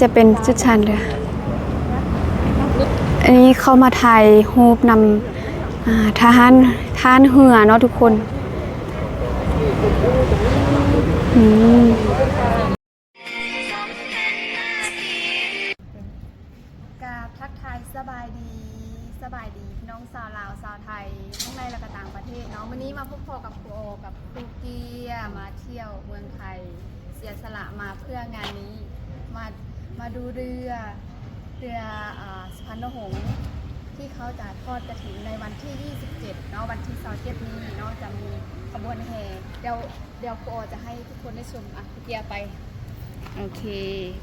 จะเป็นจุดชันเรืออันนี้เขามาถ่ายรูปนำอ่าทหารทหารเหือเนาะทุกคน อืม นนี้มามาดูเรือเรืออาสุพรรณหงส์ที่เขาจะทอดกระถิ่นในวันที่ 27 เนาะวันที่27นี้เนาะจะมีขบวนแห่เดี๋ยวเดี๋ยวครูโอจะให้ทุกคนได้ชมอะครูเกียร์ไป โอเค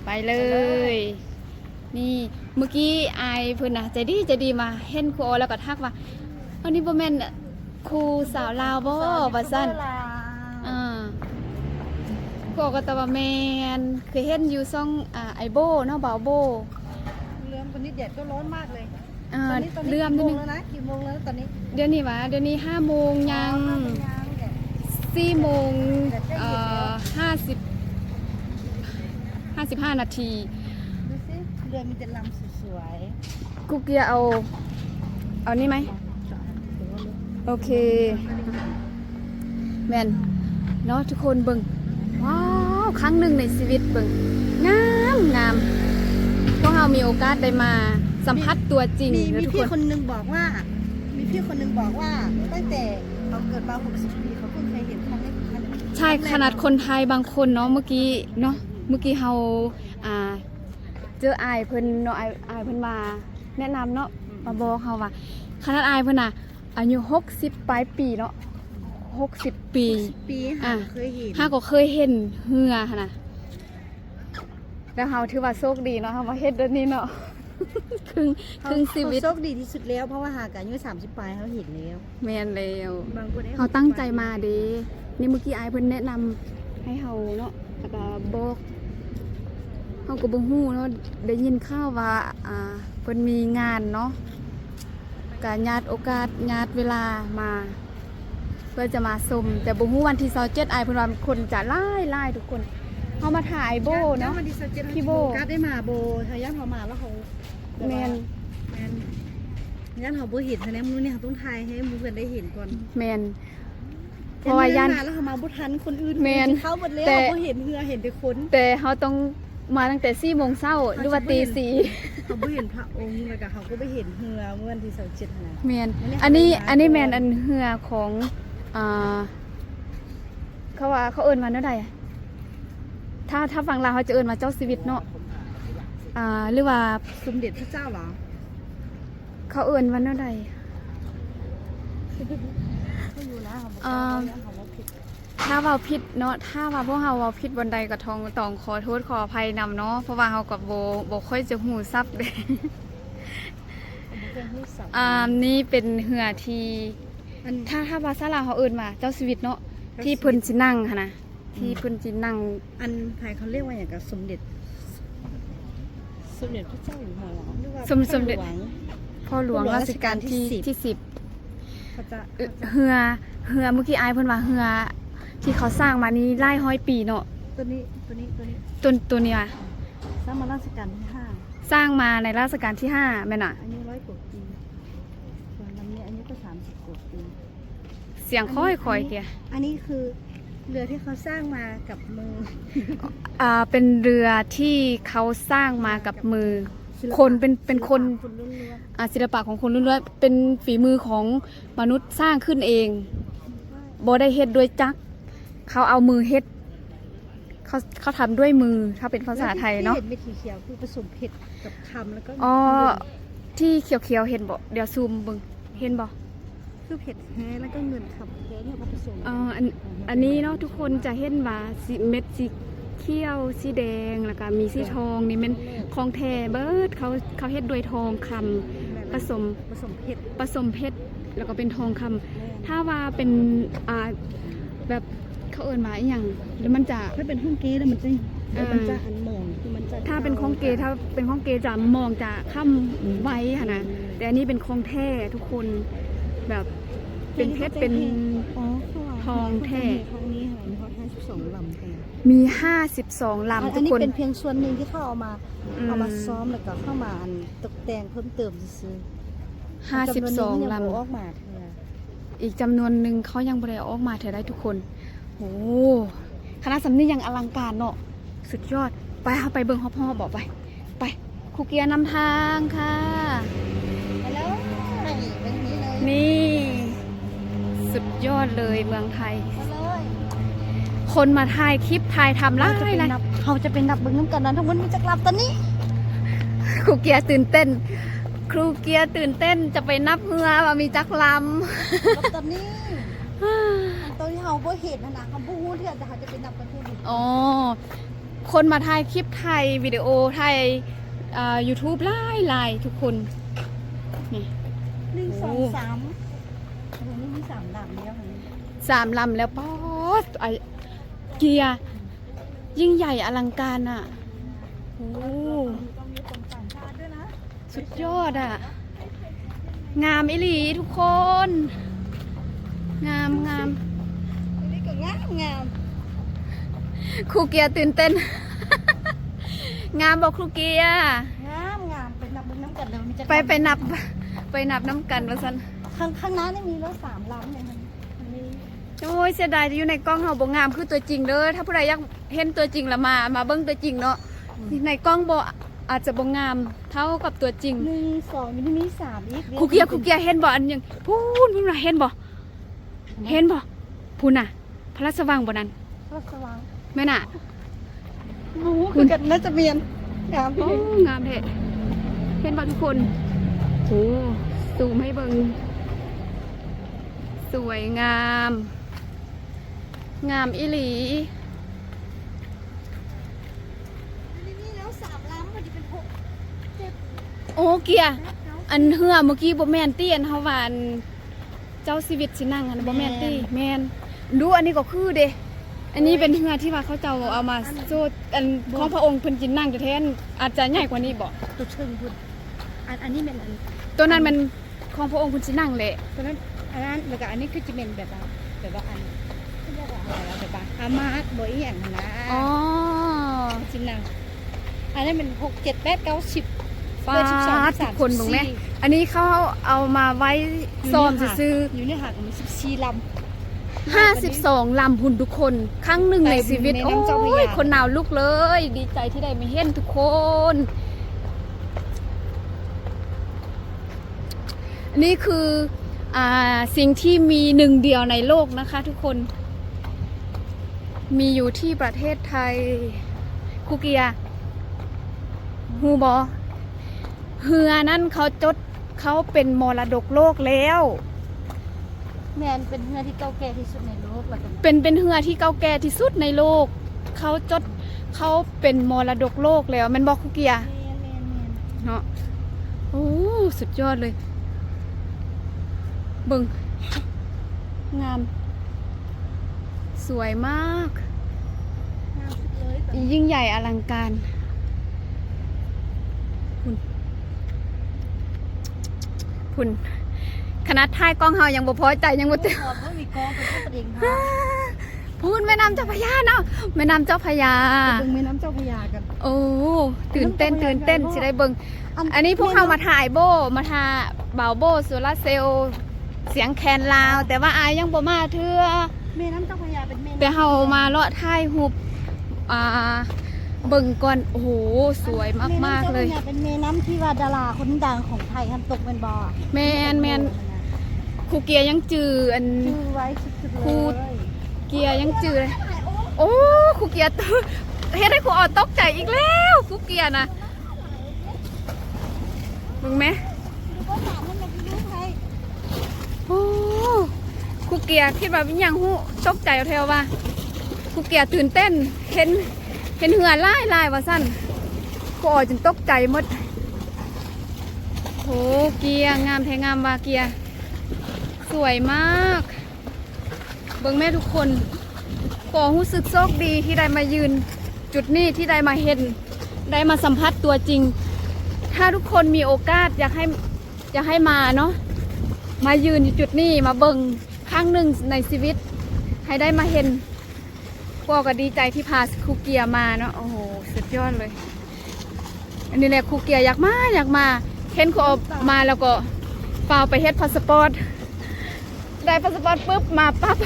ไปเลย นี่เมื่อกี้อายเพิ่นนะใจดีใจดีมาเห็นครูโอแล้วก็ทักว่าอันนี้บ่แม่นครูสาวลาวบ่ว่าซั่นอ่า ครูโอก็ตอบว่าแม่นเคยเห็นอยู่ซ่องอ่าไอโบเนาะบ่าวโบเรือมตอนนี้แดดก็ร้อนมากเลยอ่าตอนนี้ตอนนี้เลื่อมกี่นิดโมนึงงแล้วนะกี่โมงแล้วตอนนี้เดี๋ยวนี้วะเดี๋ยวนี้5โมงยังยังแดด4โมงแต่ใกล้เอ่เย็นแล้วอ50 55นาที ดูสิเรือมีแต่ลำสวยกูเกียร์เอา เอานี่ไหม ๆโอเค แมนเนาะทุกคนเบิ่ง ว้าวครั้งหนึ่งในชีวิตเบิ่งงามงามพวกเรามีโอกาสได้มาสัมผัสตัวจริงมีนะมีทุกพี่คคนนหนึงบอกว่า มีพี่คนหนึงบอกว่า ตั้งแต่เขาเกิดมา 60 ปีเขาเพิ่งเคยเห็นครั้งแรกครั้งแรกใช่ขนาดคนไทยบางคนเนาะเมื่อกี้เนาะเมื่อกี้เฮาอ่าเจออายเพิ่นเนาะอายอายเพิ่นมาแนะนำเนาะมาบอกเฮาว่าขนาดอายเพิ่นน่ะอายุ60ปลายปีเนาะ 60ปี ปีอะหาเคยเห็น ห้าก็เคยเห็นเหือหั่นนะแล้วเฮาถือว่าโชคดีเนาะเฮามาเฮ็ดเดี๋ยวนี้เนาะ ครึ่งครึ่งชีวิตเขาโชคดีที่สุดแล้ว เพราะว่าหากอายุ30ปลายเขาเห็นแล้วแม่นแล้ว บางคนได้เฮาตั้งใจมาเด้นี่เมื่อกี้อายเพิ่นแนะนำให้เฮาเนาะแล้วก็บอกเฮาก็บ่ฮู้เนาะ ได้ยินข่าวว่า อ่า เพิ่นมีงานเนาะก็ญาติโอกาสญาติเวลามา เพื่อจะมาชมแต่บ่ฮู้วันที่27อายเพิ่นว่าคนจะหลายหลายทุกคนเฮามาถ่ายโบเนาะวันที่27พี่โบการได้มาโบทายาทเขามาแล้วเขาแมนแมนย่านเขาบ่เห็นนะมูเนี่ยเขาต้องทายให้มูเพื่อนได้เห็นก่อนแมนเพราะว่าย่านมาแล้วเขามาบ่ทันคนอื่นแม่นเขาหมดแล้วแต่เขาบ่เห็นเหือเห็นแต่คนแต่เขาต้องมาตั้งแต่4โมงเช้าหรือว่าตีสี่เขาบ่เห็นพระองค์แล้วก็เขาก็บ่เห็นเหือเมื่อวันที่27นะแมนอันนี้อันนี้เขาอันนี้เอิ้แมนนว่าอันเหือของ อ่าเขาว่าเขาเอิ้นมาเท่าใดอะถ้าถ้าฟังลาวเขาจะเอิ้นมาเจ้าชีวิตเนาะอ่าหรือว่าสมเด็จพระเจ้าเหรอ เขาเอิ้นว่าเท่าใดไม่รู้นะเขาบอกอ่าว่าเขาว่าผิดถ้าเว้าผิดเนาะถ้าว่าพวกเฮาเว้าผิดบนใดก็ทองต้องขอโทษขออภัยนำเนาะเพราะว่าเฮาก็บ่บ่ค่อยจะฮู้ซับเด้เขาบ่เคยรู้สับอ่านี่เป็นเหือที่ อันถ้าถ้าภาษาลาวเขาเอิ้นว่าเจ้าชีวิตเนาะเจ้าที่ชีวิตเพิ่นสินั่งหั่นนะที่เพิ่นสินั่งอันไทยเขาเรียกว่าอย่างกับสมเด็จ สมเด็จพระเจ้าอยู่หัวเหรอหรือว่าสมสมเด็จพระหลวงพ่อหลวงพ่อหลวงรัชกาลที่รัชกาลที่ที่สิบพระเจ้าเอ่อเหือเหือเมื่อกี้อายเพิ่นว่าเหือที่เขาสร้างมานี่หลายร้อยปีเนาะตัวนี้ตัวนี้ตัวนี้ตัวตัวเนี้ยสร้างมาราชการที่ห้าสร้างมาในรัชกาลที่ห้าแม่นน่ะอายุร้อยกว่าปีส่วนลำนี้อายุก็สามสิบกว่าปี เสียงค่อยค่อยๆเกียอันนี้คือเรือที่เขาสร้างมากับมือ อ่าเป็นเรือที่เขาสร้างมากับมือศิลปะคนเป็นเป็นคนศิลปะคนล้วนอ่าศิลปะของคนล้วนๆเป็นฝีมือของมนุษย์สร้างขึ้นเองๆบ่ได้เฮ็ดด้วยจักรเขาเอามือเฮ็ดเขาเขาทำด้วยมือถ้าเป็นภาษาไทยเนาะที่เห็นเป็นสีเขียวคือผสมเผ็ดกับคำแล้วก็อ๋อที่เขียวๆเห็นบ่เดี๋ยวซูมเบิ่งเห็นบ่ คือเผ็ดแท้แล้วก็เงินคำแท้เนี่ยเขาผสมอ๋ออันอันนี้เนาะทุกคนจะเห็นว่าสีเม็ดสีเขียวสีแดงแล้วก็มีสีทองนี่มันของแท้เบิดเขาเขาเฮ็ดด้วยทองคำผสมผสมเผ็ดผสมเพชรแล้วก็เป็นทองคำถ้าว่าเป็นอ่าแบบเขาเอิ้นมาอีหยังแล้วมันจะถ้าเป็นห้องเก๊แล้วมันจะอ่ามันจะอันหมองคือมันจะถ้าเป็นของเกถ้าเป็นของเกจะมองจะค่ำไว้ค่ะนะแต่อันนี้เป็นของแท้ทุกคน แบบเป็นเพชรเป็นอ๋อเขาว่าทองแท้ครั้งนี้ค่ะมีฮอตห้าสิบสองลำกันมี52ลำอัทุนกนี้คนเป็นเพียงส่วนหนึ่งที่เขาเอามาอืมเอามาซ้อมแล้วก็เข้ามาอันตกแต่งเพิ่มเติมซื้อๆ52จำนวนนี้ลยังบ่ออกมาเถอะำอีกจำนวนหนึ่งเขายังบริออกมาเธอได้ทุกคนโอ้คณะสำนียังอลังการเนาะสุดยอดไปเอาไปเบิ่งฮอบๆบอกไป ไปครูเกียร์นำทางค่ะไปแล้วนี่เป็ นนี้เลยนี่ สุดยอดเลยเมืองไทยไปเลยคนมาถ่ายคลิปถ่ายทำไล่เราจะเป็นเลยนับเขาจะเป็นนับเบิ้งน้ำกันนะทั้งหมดมีจักรลับตอนนี้ ครูเกียร์ตื่นเต้น ครูเกียร์ตื่นเต้นจะไปนับเรือว่ามีจักรลนับตอนนี้ำตอนที่เขาบ่เห็นนะนะเขาบ่ฮู้ที่จะเขาจะเป็นนับกันที่นี่อ๋อคนมาถ่ายคลิปถ่ายวิดีโอถ่ายอ่า YouTube ไล่ไล่ทุกคนนี่หนึ่ง สองโอ้สามตรงนี้มีสามหลังเดียวค่ะสามลำแล้วป๊อดไอเกียร์ยิ่งใหญ่อลังการอะโอ้ต้องมีคนต่างชาติด้วยนะสุดยอดอะ งามอิหลีทุกคน งามงามอันนี้ก็งามงามครูเกียร์ตื่นเต้น งามบอกครูเกียร์งามงามเป็นนับเบิ้งน้ำกันเลยมีจักรไปไปนับ ไปนับน้ำกันว่าสันข้างข้างหน้านี่มีรถสามลำเนี่ยมันมันมีโอ้ยเสียดายที่อยู่ในกล้องเราบ่งามคือตัวจริงเด้อถ้าผู้ใดอยากเห็นตัวจริงละมา มาเบิ้งตัวจริงเนาะในกล้องบ่อาจจะบ่งามเท่ากับตัวจริงหนึ่งสองมีมีสามอีกครูเกียร์ครูเกียร์เห็นบ่อันยังพูนพูนน่ะเห็นบ่เห็นบ่พูนน่ะ พระราชวังบ่นั้นรถสว่างแม่น่ะโอ้โหคือกันน่าจะเมียนงามโอ้งามเด้เห็นบ่ทุกคนโอ้ ซูมให้เบิ่งสวยงาม งามอีหลีนี่แล้วสามลำมันจะเป็นหกเจ็ดโอ้เกียร์แปดเก้าอันเหือเมื่อกี้บ่แม่นตี้อันเฮาว่าอันเจ้าชีวิตสินั่งอันบ่แม่นตี้แม่นดูอันนี้ก็คือเด้อันนี้เป็นเหือที่ว่าเขาเจ้าเอามาโซดอันของพระองค์เพิ่นจินนั่งอยู่แทนอาจจะใหญ่กว่านี้บ่ตัวเชิงบุญ อันอันนี้เป็นอันตัวนั้นมันของพระองค์เพิ่นสินั่งแหละตัวนั้นอันนั้นแล้วก็อันนี้คือจะเป็นแบบว่าแบบว่าอันเขาเรียกว่าอะไรแล้วแบบว่าอามาร์บ่อีหยังนะอ๋อจินนังอันนั้นเป็นหกเจ็ดแปดเก้าสิบฟ้าเบอร์สิบสองทุกคนเบิ่งแม่อันนี้เขาเอามาไว้ซ้อมซื่ออยู่ในหาดมีสิบสี่ลำๆ52ลำพุ่นทุกคนครั้งหนึ่งในชีวิตในโอ้น้ำเจ้าพระยายคนหนาวลุกเลย ดีใจที่ได้มาเห็นทุกคน นี่คืออาสิ่งที่มีหนึ่งเดียวในโลกนะคะทุกคน มีอยู่ที่ประเทศไทยคุเกียร์ฮูบอเฮือนั่นเขาจดเขาเป็นมรดกโลกแล้ว แมนเป็นเรือที่เก่าแก่ที่สุดในโลกแล้วกันเป็นเป็นเฮือที่เก่าแก่ที่สุดในโลก เขาจดเขาเป็นมรดกโลกแล้วแมันบอกคุเกียร์แมนแมนแมนเนาะโอ้สุดยอดเลย เบึงงาม สวยมากงามสุดเลยแบบยิ่งใหญ่อลังการพุ่นพุ่นคณะท้ายกล้องเฮายังบ่พอใจยังบ่เต็มขอบว่ามีกองเป็นผู้ประเด็นค่ะพูนแม่น้ำเจ้าพระยาเนาะแม่น้ำเจ้าพระยาเบิ่งแม่น้ำเจ้าพระยากัน โอ้ตื่นเต้นน้ำเจ้าพระยาตื่นเต้นใหญ่มากสิได้เบิงอันนี้พวกเขามาถ่ายโบมาถ่ายบ่าวโบโซลาร์เซลล เสียงแคนลาว แต่ว่าอายยังบ่มาเทื่อแม่น้ำเจ้าพระยาเป็นแม่น้ำแต่เฮามาเลาะถ่ายรูปอ่าเบิ่งก่อนโอ้โหสวยมากๆเลย แน้ำจ้าพระเป็นแม่น้ำที่ว่าดาราคนดังของไทยทันตกเป็นบ่อแมนแมนครูเกียร์ยังจืออัน ชื่อไว้สุดๆครูเลย เกียร์ยังจือเลย โอ้ครูเกียร์ตื่นเฮ็ดให้ครูออดตกใจอีกแล้วครูเกียร์นะมึงไหม ก็ถามว่ามันเป็นยังไง โอ้ครู เกียคิดว่าเป็นยังหูตกใจเอาแถวว่าครูเกียตื่นเต้นเห็นเห็นเหือไล่ไล่ว่าสั้นครูออยจนตกใจหมดโหเกียงามแทงามว่าเกียสวยมาก เบิ่งแม่ทุกคนขอรู้สึกโชคดีที่ได้มายืน จุดนี้ที่ได้มาเห็น ได้มาสัมผัสตัวจริง ถ้าทุกคนมีโอกาสอยากให้อยากให้มาเนาะมายืนอยู่จุดนี้มาเบิง ครั้งหนึ่งในชีวิต ให้ได้มาเห็นพวกก็ดีใจที่พาครูเกียมาเนาะโอ้โหสุดยอดเลย อันนี้แหละครูเกียอยากมาอยากมาเห็นครูอบมาแล้วก็เปล่าไปเฮ็ดพาสปอร์ตได้พาสปอร์ตปุ๊บมาปั๊บ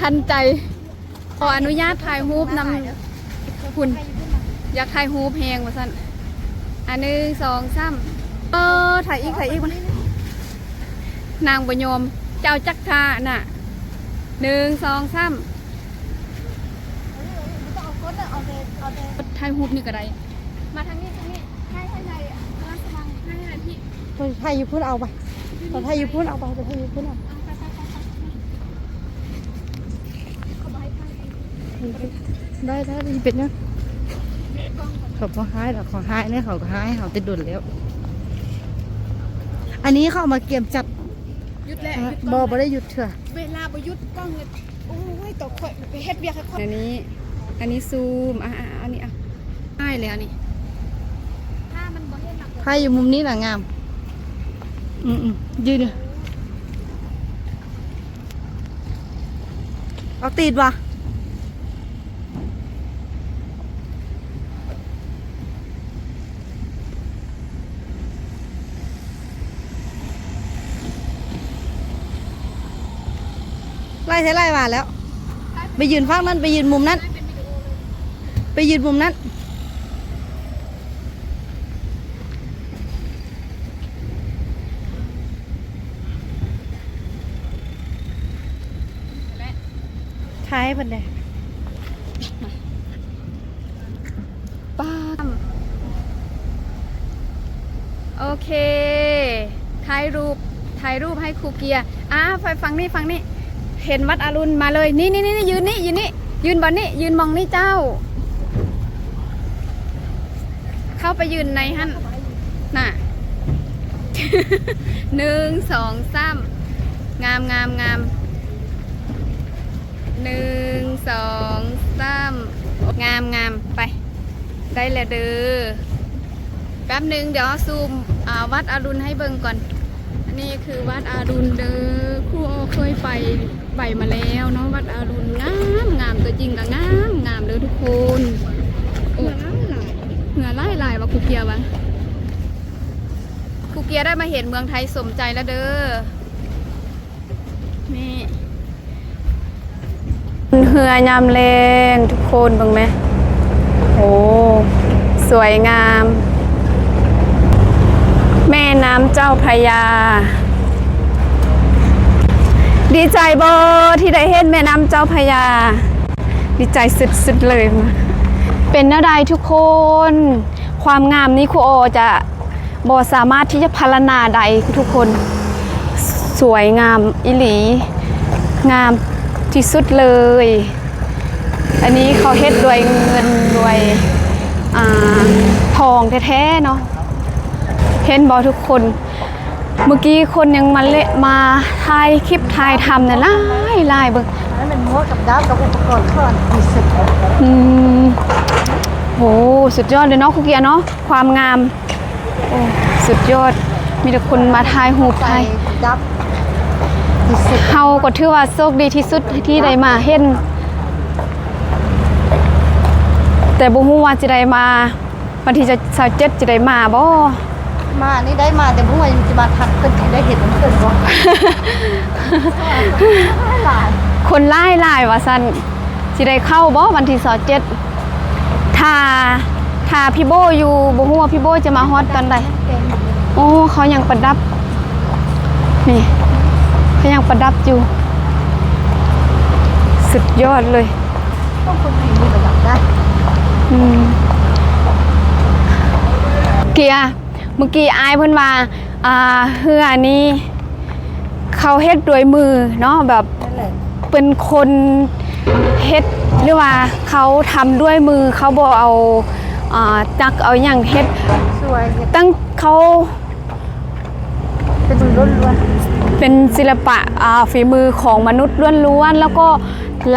ทันใจขออนุญาตถ่ายรูปนำคุณ อยากถ่ายรูปแพงว่าสั่นอันหนึ่งสองสามเออถ่ายอีกถ่ายอีกมันนางบยม อมเจ้าจักทาน่ะหนึ่งสองสามเอาก้นเอาเดเอาเดถ่ายรูปนี่ก็ได้มาทางนี้ทางนี้ให้ให้ในร้านสมังให้ให้ในพี่ตัวไทยอยู่พูดเอาไปตัวไทยอยู่พูดเอาไปตัวไทยอยู่พูดเอาเอาไปไปไปไปเขาบอกให้ถ่ายเองได้ได้ดีเป็นยังเขาพอหายหรอขอหายเนี่ยเขาก็หายเขาติดดุนแล้ว อันนี้เขาเอามาเกียมจับ หยุดแหละอะหยุดบก่ออนบ่ได้หยุดเถอะเวลาประยุทธ์กล้องเนี่ยโอ้ยตกข่อยไปเฮ็ดเบียร์ค่ะอันนี้ อันนี้ซูมอะอะอันนี้อะง่ายเลยอันนี้ถ้ามันบ่เฮ็ดหนักไทยอยู่มุมนี้แหละงาม อืมอืมยืนดิเอาตีดวะ ล่ใช้ไล่มาแล้ว ไปยืนฝั่งนั้นไปยืนมุมนั้น ไปยืนมุมนั้นและใช้เป็นไงป้าโอเค ถ่ายรูป ถ่ายรูปให้ครูเกียร์อะไปฟังนี่ ฟังนี่ เห็นวัดอรุณมาเลย นี่นี่นี่ยืนนี่ยืนนี่ยืนบนนี่ยืนมองนี่เจ้า เข้าไปยืนในฮั่นน่ะหนึ่งสองสามงามงามงามหนึ่งสองสามงามงามไป ได้แล้วเด้อแป๊บหนึ่งเดี๋ยวซูมอาวัดอรุณให้เบิ่งก่อนอันนี้คือวัดอรุณเด้อครูโอเคยไป ไปมาแล้วเนาะวัดอรุณงามงามตัวจริงก็งามงามเด้อทุกคนโอ้เหงื่อไล่ลายว่าครูเกียวะครูเกียได้มาเห็นเมืองไทยสมใจแล้วเด้อนี่เหือยามแรงทุกคนบิ่งไหมโอ้สวยงาม แม่น้ำเจ้าพระยา ดีใจโบที่ได้เห็นแม่น้ำเจ้าพยา ดีใจสุดๆเลยมาเป็นนาใดทุกคน ความงามนี้ครูโอจะบอสามารถที่จะพรรณนาใดทุกคน สวยงามอิหลี งามที่สุดเลย อันนี้เขาเฮ็ดด้วยเงินด้วยอทองแท้ๆเนาะเห็นบอทุกคน เมื่อกี้คนยังมาเละมาถ่ายคลิปถ่ายทำเนี่ยไล่ไล่เบิ่งอันนั้นเป็นโมดกับดับกับอุปกรณ์เครื่องมีสิบอืมโหสุดยอดเลยเนาะคุกเกียเนาะความงามโอ้สุดยอดมีแต่คนมาถ่ายหูปใส่ถ่ายดับมีสิบเฮาก็ถือว่าโชคดีที่สุดที่ได้มาเห็น แต่บ่ฮู้ว่าจะได้มาวันที่จะ27จะได้มาบ่ มานี่ได้มาแต่พวกมันจะมาทักเพิ่นสิได้เห็นมันเพิ่นบ่หลายคนไล่ไล่ว่าซั่นสิได้เข้าบ่วันที่27ถ้าถ้าพี่โบอยู่บ่ฮู้ว่าพี่โบจะมาฮอดตอนใดเก่งโอ้เขายังประดับ นี่เขายังประดับอยู่ สุดยอดเลยต้องคนดีมีระดับได้อืมเกียร์ เมื่อกี้อายเพิ่นว่าอ่าเฮือนี้เขาเฮ็ดด้วยมือเนาะแบบนั่นแหละเป็นคนเฮ็ดหรือว่าเขาทำด้วยมือเขาบ่เอาอ่าจักเอาอย่างเฮ็ดสวยเห็นตั้งเขาเป็นล้วนล้วนเป็นศิลปะอ่าฝีมือของมนุษย์ล้วนๆแล้วก็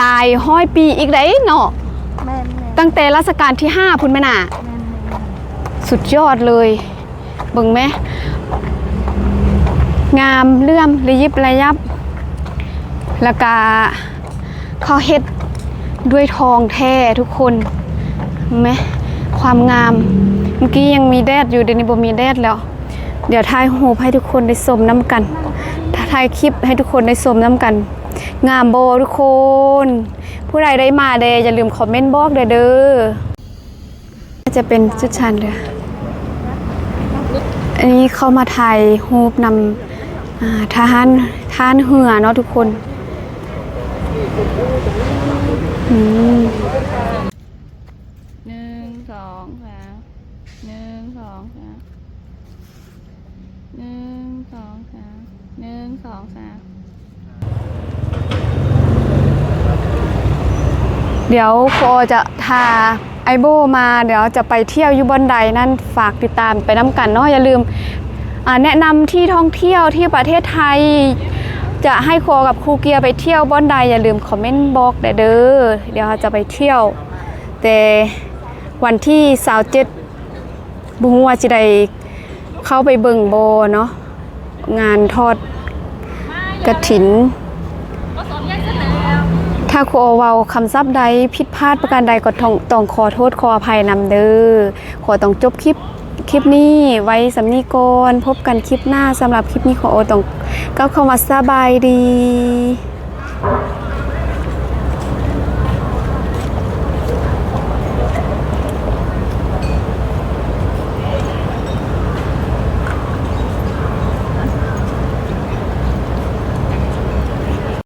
ลายห้อยปีอีกได้เนาะแม่นแม่นตั้งแต่รัชกาลที่5พุ่นแม่น่ะแม่นสุดยอดเลยเบิ่งไหมงามเลื่อมระยิบระยับ แล้วก็เขาเฮ็ดด้วยทองแท้ทุกคนไหมความงาม เมื่อกี้ยังมีแดดอยู่เดี๋ยวนี้บ่มีแดดแล้ว เดี๋ยวถ่ายรูปให้ทุกคนได้ชมน้ำกันถ่ายคลิปให้ทุกคนได้ชมน้ำกัน งามโบทุกคน ผู้ใดได้มาเดยอย่าลืมคอมเมนต์บอกเด้อเด้อจะเป็นชุดชันเลย อันนี้เข้ามาถ่ายรูปนำอ่าทหารทหารเหือเนาะทุกคนหนึ่งสองสามหนึ่งสองสามหนึ่งสองสามหนึ่งสองสามเดี๋ยวโคจะทา ไอโบมาเดี๋ยวจะไปเที่ยวอยูบอนใดนั่นฝากติดตามไปน้ำกันเนาะอย่าลืมแนะนำที่ท่องเที่ยวที่ประเทศไทย จะให้โคกับครูเกียร์ไปเที่ยวบอนใดอย่าลืมคอมเมนต์บอกเด้อเด้อเดี๋ยวจะไปเที่ยว แต่วันที่สาวเจ็ดบุหัวจะได้เข้าไปเบิ่งโบเนาะงานทอดกระถิน ถ้าครูโอเวาคำซับใดผิดพลาดประการใดก็ต้องต้องขอโทษขออภัยนำเด้อขอต้องจบคลิปคลิปนี้ไว้สำนีก่อนพบกันคลิปหน้าสำหรับคลิปนี้ขอโอต้องก็เข้ามาสบายดี